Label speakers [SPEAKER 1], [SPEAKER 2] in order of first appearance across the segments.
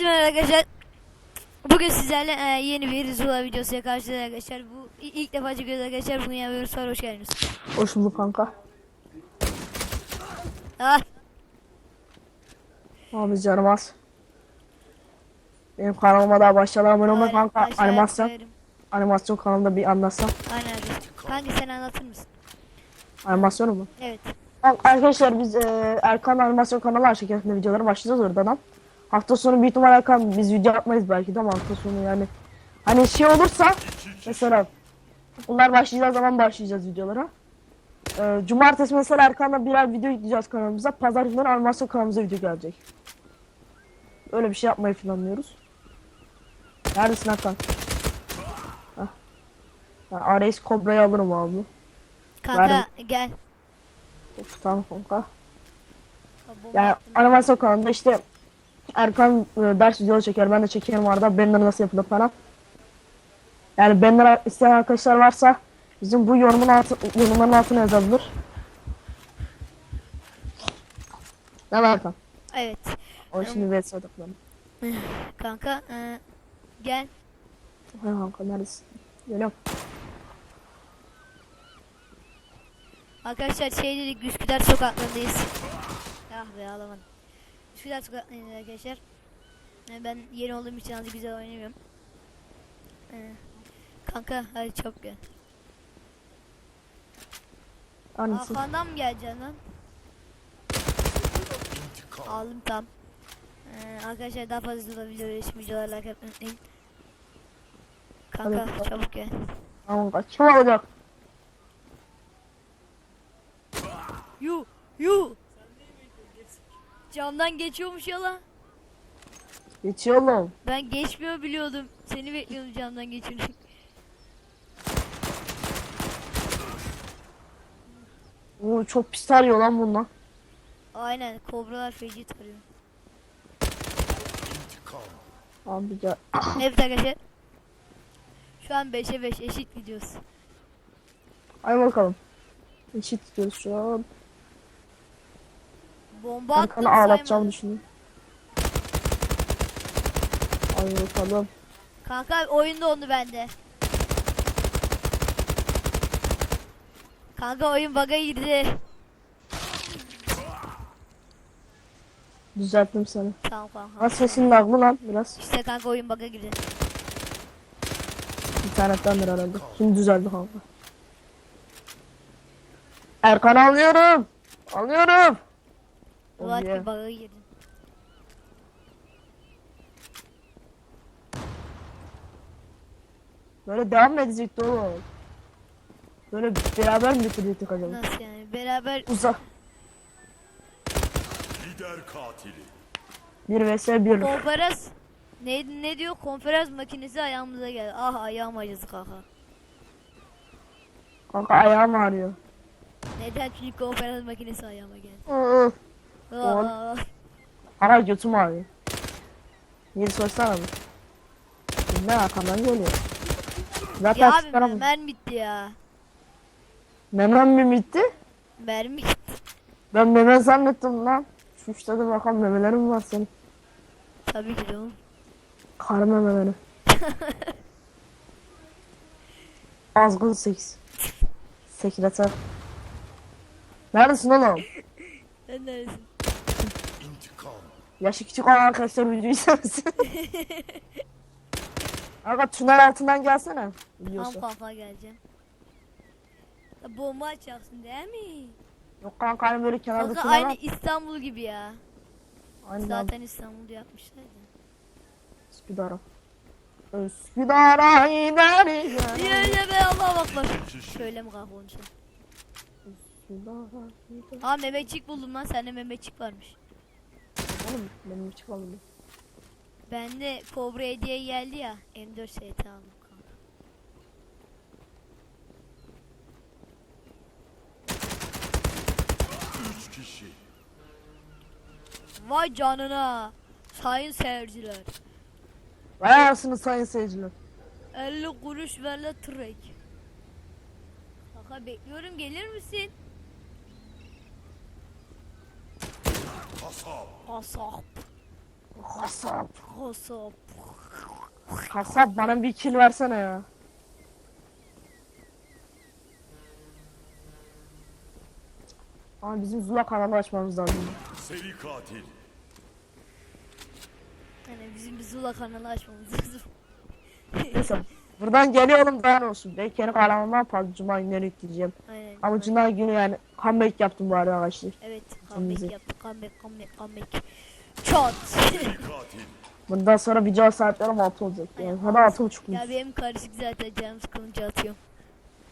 [SPEAKER 1] Hepinize merhaba arkadaşlar. Bugün sizlerle e, yeni bir Zula videosuyla karşınızdayız arkadaşlar. Bu ilk defa çekiyoruz arkadaşlar. Bugün yapıyoruz. Sonra hoş geldiniz.
[SPEAKER 2] Hoş bulduk kanka.
[SPEAKER 1] Ah,
[SPEAKER 2] Abi canım az. Benim kanalıma daha başladı abone olma kanka. Animasyon,
[SPEAKER 1] koyarım.
[SPEAKER 2] animasyon kanalında bir anlatsam.
[SPEAKER 1] Aynen abi. Kanka sen anlatır mısın?
[SPEAKER 2] Animasyonu mu?
[SPEAKER 1] Evet.
[SPEAKER 2] Arkadaşlar biz e, Erkan animasyon kanalı yakında videoları başlayacağız oradan. Hafta sonu büyük ihtimal Erkan biz video yapmayız belki de ama hafta sonu yani. Hani şey olursa mesela bunlar başlayacağı zaman başlayacağız videolara. E, cumartesi mesela Erkan'la birer video yükleyeceğiz kanalımıza. Pazar günleri animasyon kanalımıza video gelecek. Öyle bir şey yapmayı planlıyoruz. Neredesin. Ben Ares Cobra'yı alırım abi.
[SPEAKER 1] Kanka
[SPEAKER 2] Verdim.
[SPEAKER 1] gel.
[SPEAKER 2] Of, tamam kanka.
[SPEAKER 1] Bomba
[SPEAKER 2] Yani animasyon kanalında işte Erkan e, ders videoları çeker. Ben de çekerim arada. Banner nasıl yapılır falan. Yani banner isteyen arkadaşlar varsa bizim bu yorumun altı, yorumların altına yazabilir. Ne var Erkan?
[SPEAKER 1] Evet.
[SPEAKER 2] O şimdi VS odaklanın.
[SPEAKER 1] Kanka e, gel.
[SPEAKER 2] Ha kanka neredesin? Geliyorum.
[SPEAKER 1] Arkadaşlar şey dedik Üsküdar sokaklarındayız. Ah be alamadım. Üsküdar sokaklarındayız arkadaşlar. Yani ben yeni olduğum için azıcık güzel oynamıyorum. Ee, kanka hadi çok gel.
[SPEAKER 2] Annesi.
[SPEAKER 1] Arkandan mı geleceksin lan? Aldım tam. Ee, arkadaşlar daha fazla da video için videolar like atmayı unutmayın. Kanka
[SPEAKER 2] Hadi.
[SPEAKER 1] çabuk gel.
[SPEAKER 2] Tamam kanka. Kim alacak?
[SPEAKER 1] Yu yu. Camdan geçiyormuş ya lan.
[SPEAKER 2] Geçiyor oğlum.
[SPEAKER 1] Ben geçmiyor biliyordum. Seni bekliyordum camdan geçirmek.
[SPEAKER 2] Oo, çok pis tarıyor lan bundan.
[SPEAKER 1] Aynen kobralar feci tarıyor.
[SPEAKER 2] Abi ya.
[SPEAKER 1] evet arkadaşlar. Şu an 5'e 5 eşit gidiyoruz.
[SPEAKER 2] Ay bakalım. Eşit tutuyoruz şu an.
[SPEAKER 1] Bomba attım
[SPEAKER 2] Erkan'ı ağlatacağım
[SPEAKER 1] saymadım.
[SPEAKER 2] düşünüyorum. Ay bakalım.
[SPEAKER 1] Kanka oyunda onu bende. Kanka oyun bug'a girdi.
[SPEAKER 2] Düzelttim seni.
[SPEAKER 1] Tamam kanka.
[SPEAKER 2] Ama sesin laglı lan biraz.
[SPEAKER 1] İşte kanka oyun bug'a girdi.
[SPEAKER 2] İnternettendir herhalde. Şimdi düzeldi kanka. Erkan alıyorum. Alıyorum. Yeah.
[SPEAKER 1] ki bug'a girdin.
[SPEAKER 2] Böyle devam mı edecekti oğlum? Böyle beraber mi bitirecektik acaba?
[SPEAKER 1] Nasıl yani? Beraber
[SPEAKER 2] Uzak.
[SPEAKER 3] Lider katili.
[SPEAKER 2] 1 vs 1.
[SPEAKER 1] konferans ne, ne diyor? Konferans makinesi ayağımıza geldi. Ah ayağım acısı kanka.
[SPEAKER 2] Kanka ayağım ağrıyor.
[SPEAKER 1] Neden? Çünkü konferans makinesi ayağıma geldi. Aa,
[SPEAKER 2] Ana götüm ağrıyor. Yeri sorsana mı? Ne arkamdan geliyor. Zaten
[SPEAKER 1] ya abi mermi bitti ya.
[SPEAKER 2] Memem mi bitti?
[SPEAKER 1] Mermi gitti.
[SPEAKER 2] Ben meme zannettim lan. Şu işte de bakalım memelerim var senin.
[SPEAKER 1] Tabii ki de oğlum.
[SPEAKER 2] Kar memeleri. Azgın seks. Sekreter. Neredesin oğlum?
[SPEAKER 1] Sen neredesin?
[SPEAKER 2] Yaşı küçük olan arkadaşlar videoyu izlemesin. Aga tünel altından gelsene.
[SPEAKER 1] Tam
[SPEAKER 2] Biliyorsun.
[SPEAKER 1] kafa geleceğim. Ya Bomba açacaksın değil mi?
[SPEAKER 2] Yok kanka hani böyle kenarda
[SPEAKER 1] Kanka
[SPEAKER 2] tünel
[SPEAKER 1] aynı
[SPEAKER 2] var.
[SPEAKER 1] İstanbul gibi ya.
[SPEAKER 2] Aynı
[SPEAKER 1] Zaten İstanbul'da yapmışlar ya.
[SPEAKER 2] Üsküdar'a. Üsküdar'a gideriz.
[SPEAKER 1] Yine be Allah baklar. Şöyle mi kanka konuşalım?
[SPEAKER 2] Üsküdar'a gideriz.
[SPEAKER 1] Aa Mehmetçik buldum lan sende Mehmetçik varmış.
[SPEAKER 2] Oğlum benim çıkmadım.
[SPEAKER 1] Bende Cobra hediye geldi ya. M4 ST aldım kanka.
[SPEAKER 3] Üç kişi.
[SPEAKER 1] Vay canına. Sayın seyirciler.
[SPEAKER 2] Vay anasını sayın seyirciler.
[SPEAKER 1] 50 kuruş ver la trek. Kanka bekliyorum gelir misin?
[SPEAKER 3] Kasap.
[SPEAKER 1] Kasap.
[SPEAKER 2] Kasap.
[SPEAKER 1] Kasap.
[SPEAKER 2] Kasap bana bir kill versene ya. Ama bizim Zula kanalı açmamız lazım.
[SPEAKER 3] Seri katil.
[SPEAKER 1] Yani bizim bir Zula kanalı açmamız lazım.
[SPEAKER 2] Neyse buradan geliyorum ne olsun. Belki kendi kanalımdan fazla cuma günleri yükleyeceğim.
[SPEAKER 1] Aynen.
[SPEAKER 2] Ama cuma günü yani comeback yaptım bu arada arkadaşlar.
[SPEAKER 1] Evet. Comeback yaptık. Comeback, comeback, comeback. Çat.
[SPEAKER 3] Seri katil.
[SPEAKER 2] Bundan sonra video saatlerim 6 olacak. Yani hadi 6.5
[SPEAKER 1] ya benim karışık zaten canım sıkılınca atıyorum.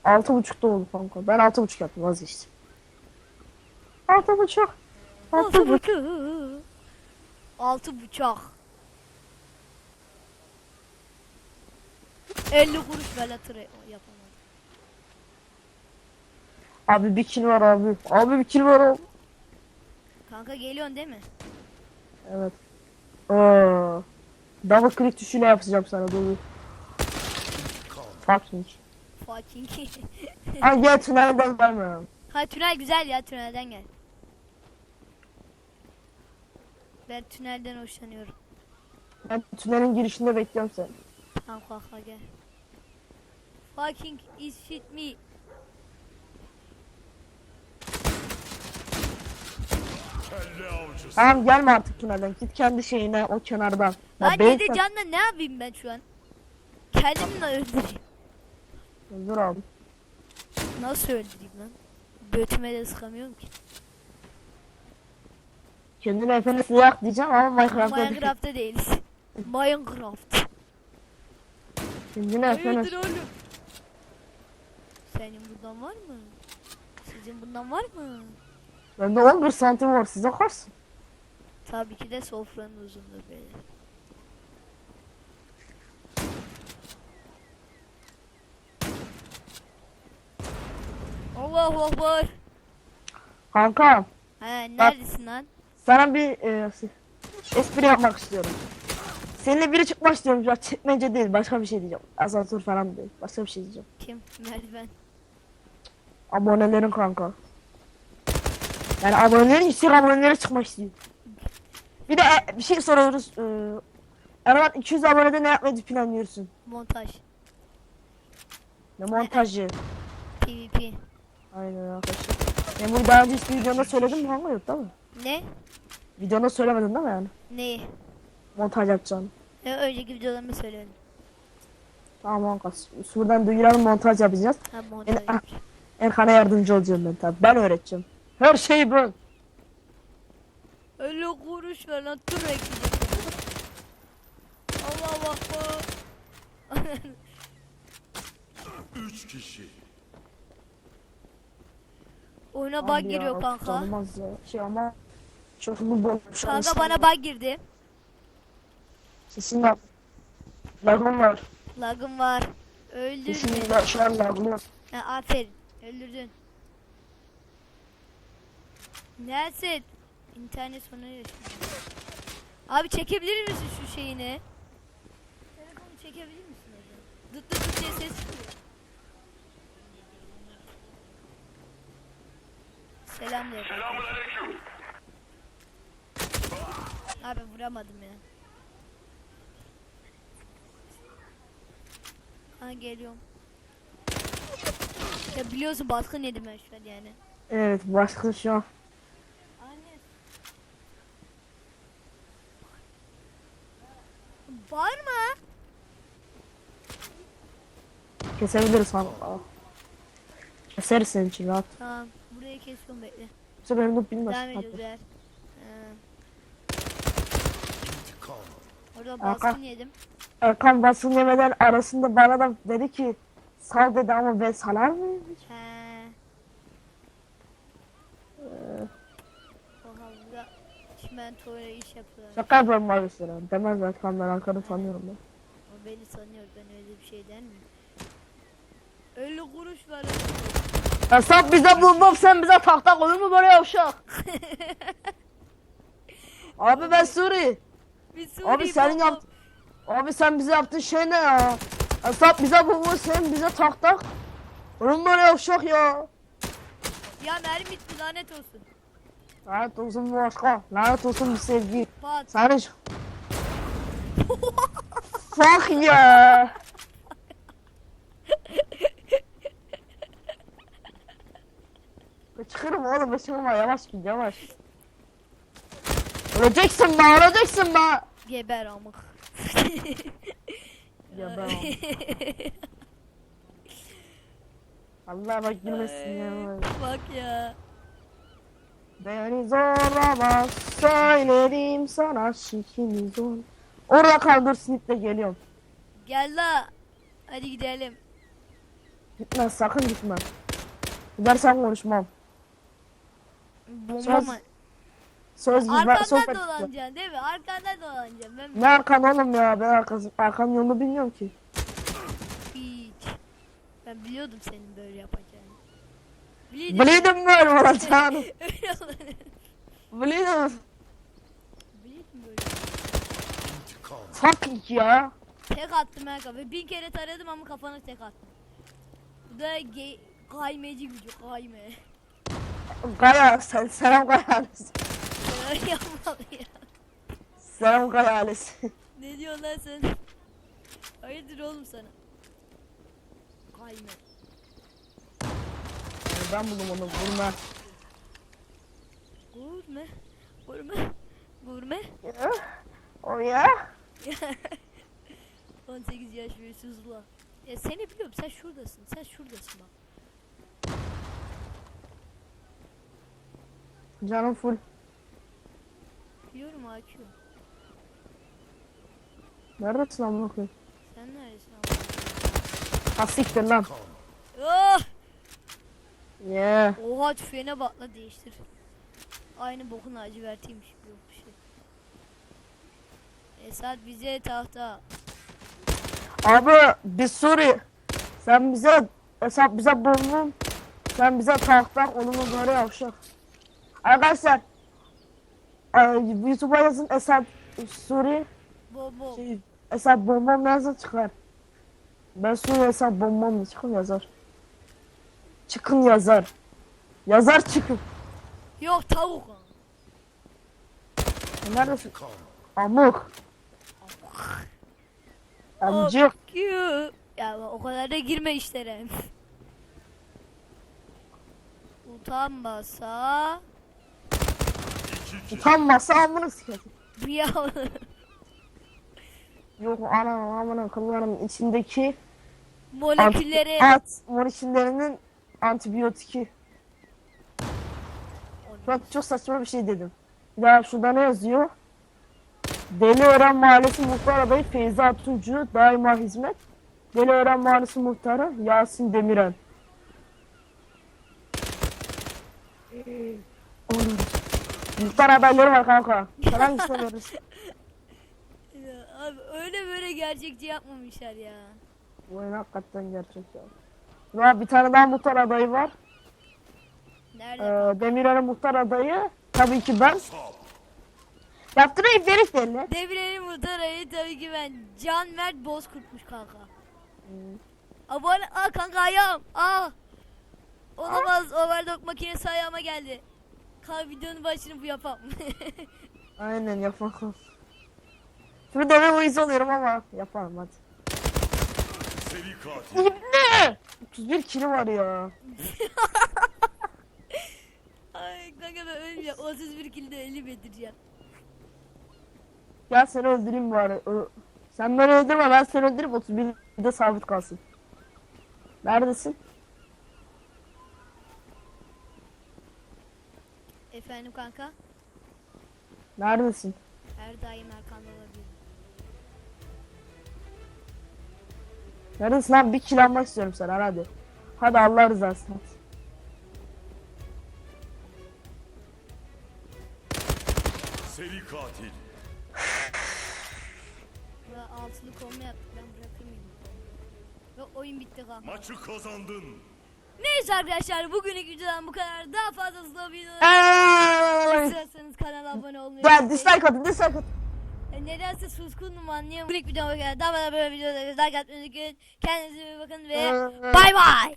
[SPEAKER 2] 6.5'da oldu kanka. Ben 6.5 yaptım vazgeçtim. 6.5.
[SPEAKER 1] Altı
[SPEAKER 2] 6.5.
[SPEAKER 1] buçuk. Altı buçuk. 50 kuruş velatırı yapamadım.
[SPEAKER 2] Abi bir kill var abi. Abi bir kill var abi.
[SPEAKER 1] Kanka geliyorsun değil mi?
[SPEAKER 2] Evet. Oo. Double click tuşuyla yapacağım sana dur. Fucking.
[SPEAKER 1] Fucking.
[SPEAKER 2] Ha gel tünelden gelme.
[SPEAKER 1] ha tünel güzel ya tünelden gel. Ben tünelden hoşlanıyorum.
[SPEAKER 2] Ben tünelin girişinde bekliyorum seni.
[SPEAKER 1] Tamam kanka gel. Fucking is shit me.
[SPEAKER 2] Tamam gelme artık tünelden. Git kendi şeyine o kenardan. Ya benim-
[SPEAKER 1] yedi canla ne yapayım ben şu an? Kendimi de öldüreyim.
[SPEAKER 2] Dur abi.
[SPEAKER 1] Nasıl öldüreyim lan? Götüme de sıkamıyorum ki.
[SPEAKER 2] Kendine efendim silah diyeceğim ama Minecraft'ta değil.
[SPEAKER 1] Minecraft'ta değiliz. Minecraft.
[SPEAKER 2] Kendine efendim.
[SPEAKER 1] Hayırdır oğlum? Senin bundan var mı? Sizin bundan var mı?
[SPEAKER 2] Bende 11 santim var size kaçsın?
[SPEAKER 1] Tabii ki de sofranın uzunluğu böyle. Allah akbar.
[SPEAKER 2] Kanka
[SPEAKER 1] He neredesin lan?
[SPEAKER 2] sana bir e, espri yapmak istiyorum. Seninle biri çıkmak istiyorum. Ya çekmece değil başka bir şey diyeceğim. Asansör falan değil. Başka bir şey diyeceğim.
[SPEAKER 1] Kim? Merdiven.
[SPEAKER 2] Abonelerin kanka. Yani abonelerin istek abonelere çıkmak istiyor. Bir de e, bir şey soruyoruz. Ee, Erman 200 abonede ne yapmayı planlıyorsun?
[SPEAKER 1] Montaj.
[SPEAKER 2] Ne montajı.
[SPEAKER 1] PvP.
[SPEAKER 2] Aynen arkadaşlar. Ben bunu daha önce hiçbir videomda söyledim mi kanka yok değil mi?
[SPEAKER 1] Ne?
[SPEAKER 2] Videomda söylemedin değil mi yani?
[SPEAKER 1] Neyi?
[SPEAKER 2] Montaj yapacağım.
[SPEAKER 1] Ya önceki videolarımı söyledim.
[SPEAKER 2] Tamam kanka. Şuradan duyuralım montaj yapacağız.
[SPEAKER 1] Ha montaj.
[SPEAKER 2] Yani, ah, Erkan'a yardımcı olacağım ben tabi. Ben öğreteceğim. Her şeyi ben.
[SPEAKER 1] 50 kuruş ver lan tur ekleyeceğim. Allah akbar.
[SPEAKER 3] Üç kişi.
[SPEAKER 1] Oyuna
[SPEAKER 2] Abi
[SPEAKER 1] bug
[SPEAKER 2] ya,
[SPEAKER 1] giriyor kanka.
[SPEAKER 2] Tanımaz ya. Şey ama çok mu bolmuş.
[SPEAKER 1] Kanka bana bug girdi.
[SPEAKER 2] Sesin var. Lagım var.
[SPEAKER 1] Lagım var. Öldür
[SPEAKER 2] Sesin var. Şu an lagım var.
[SPEAKER 1] Ha, aferin. Öldürdün. Neresin? İnternet sonra yaşıyor. Abi çekebilir misin şu şeyini? Telefonu çekebilir misin hocam? Dıt dıt dıt diye ses çıkıyor. Selam de. Abi vuramadım ya. Ha geliyorum. Ya biliyorsun baskın yedim ben şu an yani.
[SPEAKER 2] Evet başka şu an.
[SPEAKER 1] Var mı?
[SPEAKER 2] Kesebiliriz. Aa. Keseriz senin için rahat.
[SPEAKER 1] Tamam. Burayı kesiyorum bekle.
[SPEAKER 2] Yoksa benim de bilmez.
[SPEAKER 1] Devam ediyoruz ver. Ee, orada baskın yedim.
[SPEAKER 2] Erkan basın yemeden arasında bana da dedi ki sal dedi ama ben salar mıyım? hiç?
[SPEAKER 1] He. Oha burada çimentoyla iş yapıyorlar.
[SPEAKER 2] Şaka yapıyorum arkadaşlar. Demez Erkan ben Erkan'ı tanıyorum ben.
[SPEAKER 1] O beni sanıyor ben öyle bir şey der miyim? 50 kuruş ver.
[SPEAKER 2] Hesap bize bulmam sen bize tahta koyur mu böyle yavşak? Abi ben Suri.
[SPEAKER 1] Bir
[SPEAKER 2] Abi senin yap Abi sen bize yaptığın şey ne ya? Hesap bize bulmuş sen bize tahta. Oğlum böyle yavşak ya.
[SPEAKER 1] Ya mermi bitti lanet olsun.
[SPEAKER 2] Lanet olsun bu başka. Lanet olsun bu sevgi.
[SPEAKER 1] Pat.
[SPEAKER 2] Sarış. Fuck ya. Çıkarım oğlum başıma yavaş git yavaş. Öleceksin be öleceksin be.
[SPEAKER 1] Geber amık.
[SPEAKER 2] Ya ben Allah bak gülmesin ya.
[SPEAKER 1] Bak ya.
[SPEAKER 2] Beni zorlama söyledim sana şikini zor. Orada kal dur sniple geliyorum.
[SPEAKER 1] Gel la. Hadi gidelim.
[SPEAKER 2] Gitme sakın gitme. Gidersen konuşmam.
[SPEAKER 1] Bomba
[SPEAKER 2] Söz-
[SPEAKER 1] mı?
[SPEAKER 2] Söz gibi ben
[SPEAKER 1] Arkandan
[SPEAKER 2] sohbet
[SPEAKER 1] dolanacaksın değil mi? Arkandan dolanacaksın. Ben
[SPEAKER 2] Ne arkan oğlum ya ben arkası, arkanın yolunu bilmiyorum ki.
[SPEAKER 1] hiç. Ben biliyordum senin böyle yapacağını. Biliyordum
[SPEAKER 2] böyle olacağını.
[SPEAKER 1] Öyle.
[SPEAKER 2] Biliyordum
[SPEAKER 1] böyle.
[SPEAKER 3] İntikam.
[SPEAKER 2] Fuck ya.
[SPEAKER 1] Tek attım her kafa. Bin kere taradım ama kafana tek attım. Bu da ge- kaymeci gücü kayme.
[SPEAKER 2] Kaya sen selam Kaya
[SPEAKER 1] ya.
[SPEAKER 2] Selam Kaya.
[SPEAKER 1] Ne diyorsun lan sen? Hayırdır oğlum sana? Kayme.
[SPEAKER 2] Ben buldum onu vurma.
[SPEAKER 1] Gurme. Gurme. Gurme.
[SPEAKER 2] O ya.
[SPEAKER 1] 18 yaş ve sızla. Ya seni biliyorum sen şuradasın. Sen şuradasın bak.
[SPEAKER 2] Canım full.
[SPEAKER 1] Biliyorum AQ.
[SPEAKER 2] Neredesin amına koyayım?
[SPEAKER 1] Sen neredesin abi?
[SPEAKER 2] Ha siktir lan.
[SPEAKER 1] Oh!
[SPEAKER 2] Yeah.
[SPEAKER 1] Oha tüfeğine bak la değiştir. Aynı bokun acı vertiymiş yok bir şey. Esat bize tahta.
[SPEAKER 2] Abi biz Suri. Sen bize hesap bize bulunun. Sen bize tahtak olumlu böyle yavşak. Arkadaşlar. e, YouTube'a yazın Esat Suri.
[SPEAKER 1] Bobo.
[SPEAKER 2] Şey, Esat bombam yazın çıkar. Ben Suri Esat bombam çıkın yazar. Çıkın yazar. Yazar çıkın.
[SPEAKER 1] Yok tavuk.
[SPEAKER 2] Neredesin?
[SPEAKER 3] İntikam.
[SPEAKER 2] Amuk. Amcık.
[SPEAKER 1] Ya o kadar da girme işlere. Utanmasa.
[SPEAKER 2] Utanmasa amını sikesin.
[SPEAKER 1] ya
[SPEAKER 2] Yok ana amına kıllarım içindeki
[SPEAKER 1] molekülleri
[SPEAKER 2] At moleküllerinin antibiyotiki. Bak çok saçma bir şey dedim. Ya şurada ne yazıyor? Deliören Mahallesi Muhtar Adayı Feyza Tuncu daima hizmet. Deliören Mahallesi Muhtarı Yasin Demirel. Oğlum. Muhtar adayları var kanka. Sen hangisine verirsin?
[SPEAKER 1] Ya abi öyle böyle gerçekçi yapmamışlar ya.
[SPEAKER 2] Bu oyun hakikaten gerçek ya. Ya bir tane daha muhtar adayı var.
[SPEAKER 1] Nerede?
[SPEAKER 2] Ee, Demirel'in muhtar adayı. Tabii ki ben. Yaptırayım Ferit derler.
[SPEAKER 1] Devreli muhtarayı tabii ki ben Can Mert Bozkurt'muş kanka. Abone aa kanka ayağım. Aa. Olamaz overdok makinesi ayağıma geldi. Kanka videonun başını bu yapam.
[SPEAKER 2] Aynen yapalım. Şimdi deve uyuz oluyorum ama yaparım hadi.
[SPEAKER 3] Seri katil.
[SPEAKER 2] Ne? 31 kilo var ya.
[SPEAKER 1] Ay kanka ben ölmeyeceğim. 31 kilde 50 metreceğim.
[SPEAKER 2] Gel seni öldüreyim bari. Ö- Sen beni öldürme ben seni öldüreyim 31 de sabit kalsın. Neredesin?
[SPEAKER 1] Efendim kanka?
[SPEAKER 2] Neredesin?
[SPEAKER 1] Her daim arkanda olabilir.
[SPEAKER 2] Neredesin lan? Bir kilo almak istiyorum sana hadi. Hadi Allah rızası.
[SPEAKER 3] Seri katil.
[SPEAKER 1] Ve altılı kombi yaptık ben bırakayım. Ve oyun bitti kanka.
[SPEAKER 3] Maçı kazandın.
[SPEAKER 1] Neyse arkadaşlar bugünlük videodan bu kadar. Daha fazlasıyla videolar
[SPEAKER 2] Eee!
[SPEAKER 1] istiyorsanız kanala abone olmayı unutmayın.
[SPEAKER 2] dislike atın dislike atın.
[SPEAKER 1] Nedense suskunum anlayamıyorum. Bugünlük videoma kadar daha böyle videolar daha gelmek üzere. Kendinize iyi bakın ve bay bay.